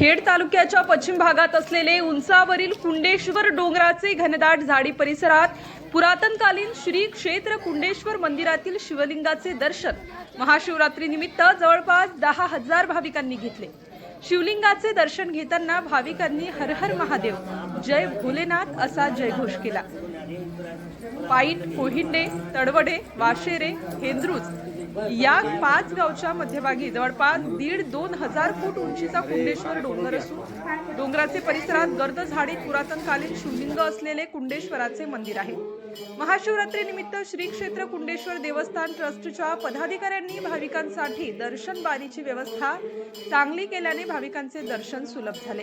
खेड तालुक्याच्या पश्चिम भागात असलेले उंचावरील कुंडेश्वर डोंगराचे घनदाट झाडी परिसरात पुरातनकालीन श्री क्षेत्र कुंडेश्वर मंदिरातील शिवलिंगाचे दर्शन महाशिवरात्रीनिमित्त जवळपास दहा हजार भाविकांनी घेतले. शिवलिंगाचे दर्शन घेताना भाविकांनी हर हर महादेव जय भोलेनाथ असा जयघोष केला. पाईट कोहिंडे तडवडे वाशेरे हेंद्रुज या पाच गावच्या मध्यभागी जवळपास दीड दोन हजार फूट उंचीचा कुंडेश्वर डोंगर असून डोंगराचे परिसरात गर्द झाडीत पुरातनकालीन शिवलिंग असलेले कुंडेश्वराचे मंदिर आहे. महाशिवरात्रीनिमित्त श्री क्षेत्र कुंडेश्वर देवस्थान ट्रस्टच्या पदाधिकाऱ्यांनी भाविकांसाठी दर्शन बारीची व्यवस्था चांगली केल्याने भाविकांचे दर्शन सुलभ झाले.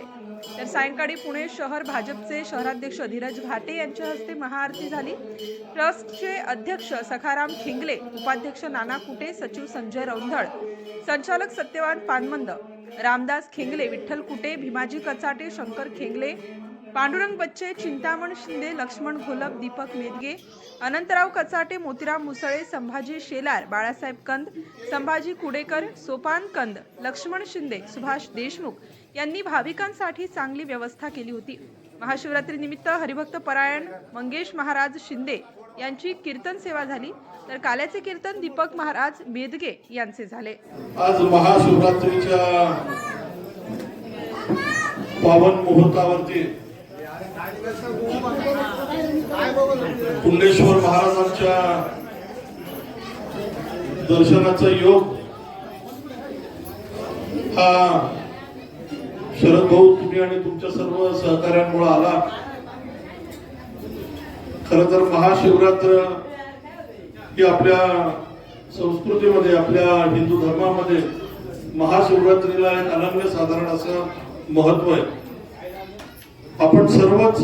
तर सायंकाळी पुणे शहर भाजपचे शहराध्यक्ष धीरज भाटे यांच्या हस्ते महाआरती झाली. ट्रस्टचे अध्यक्ष सखाराम खिंगले उपाध्यक्ष नाना कुटे सचिव संजय रौंधळ संचालक सत्यवान पानमंद रामदास खेंगले विठ्ठल कुटे भीमाजी कचाटे शंकर खेंगले पांडुरंग बच्चे चिंतामण शिंदे लक्ष्मण घोलप दीपक मेदगे अनंतराव कचाटे मोतीराम मुसळे संभाजी शेलार बाळासाहेब कंद संभाजी कुडेकर सोपान कंद लक्ष्मण शिंदे सुभाष देशमुख यांनी भाविकांसाठी चांगली व्यवस्था केली होती. महाशिवरात्री निमित्त हरिभक्त परायण मंगेश महाराज शिंदे यांची कीर्तन सेवा झाली. तर काल्याचे कीर्तन दीपक महाराज मेदगे यांचे झाले. आज महाशिवरात्रीच्या पावन मुहूर्तावरती कुंडेश्वर महाराजांच्या दर्शनाचा योग हा शरद भाऊ तुम्ही आणि तुमच्या सर्व सहकार्यांमुळे आला. खर तर महाशिवरात्र ही आपल्या संस्कृतीमध्ये आपल्या हिंदू धर्मामध्ये महाशिवरात्रीला एक अनन्य साधारण असं महत्त्व आहे. आपण सर्वच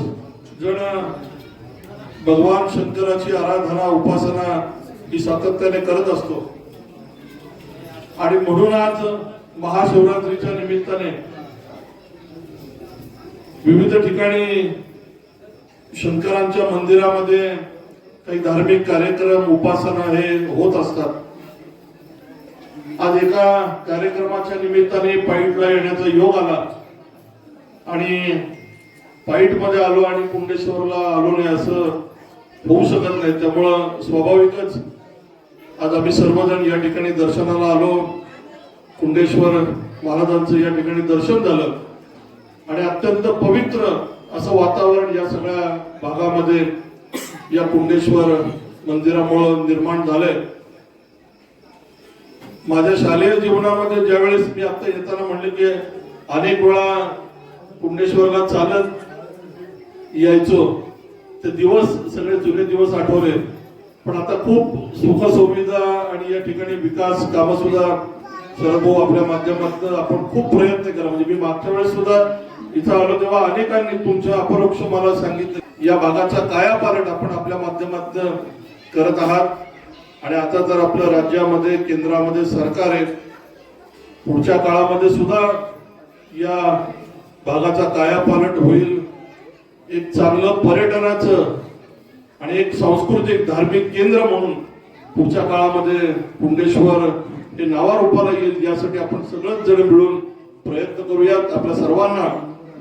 जण भगवान शंकराची आराधना उपासना ही सातत्याने करत असतो. आणि म्हणून आज महाशिवरात्रीच्या निमित्ताने विविध ठिकाणी शंकरांच्या मंदिरामध्ये काही धार्मिक कार्यक्रम उपासना हे होत असतात. आज एका कार्यक्रमाच्या निमित्ताने पाईटला येण्याचा योग आला. आणि मध्ये आलो आणि कुंडेश्वरला आलो नाही असं होऊ शकत नाही. त्यामुळं स्वाभाविकच आज आम्ही सर्वजण या ठिकाणी दर्शनाला आलो. कुंडेश्वर महाराजांचं या ठिकाणी दर्शन झालं. आणि अत्यंत पवित्र असं वातावरण या सगळ्या भागामध्ये या कुंडेश्वर मंदिरामुळं निर्माण झालंय. माझ्या शालेय जीवनामध्ये ज्यावेळेस मी आता येताना म्हणले की अनेक वेळा कुंडेश्वरला चालत यायचो. ते दिवस सगळे जुने दिवस आठवले. पण आता खूप सुख सुविधा आणि या ठिकाणी विकास कामं सुद्धा सरभाऊ आपल्या माध्यमातून आपण खूप प्रयत्न केला. म्हणजे मी मागच्या वेळेस सुद्धा इथं आलो तेव्हा अनेकांनी तुमच्या अपरोक्ष मला सांगितलं या भागाचा कायापालट आपण आपल्या माध्यमातून करत आहात. आणि आता जर आपल्या राज्यामध्ये केंद्रामध्ये सरकार आहे. पुढच्या काळामध्ये सुद्धा या भागाचा कायापालट होईल. एक चांगलं पर्यटनाचं आणि एक सांस्कृतिक धार्मिक केंद्र म्हणून पुढच्या काळामध्ये कुंडेश्वर हे नावारूपाला येईल यासाठी आपण सगळंच जण मिळून प्रयत्न करूयात. आपल्या सर्वांना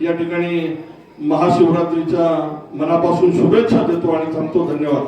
या ठिकाणी महाशिवरात्रीच्या मनापासून शुभेच्छा देतो आणि थांबतो. धन्यवाद.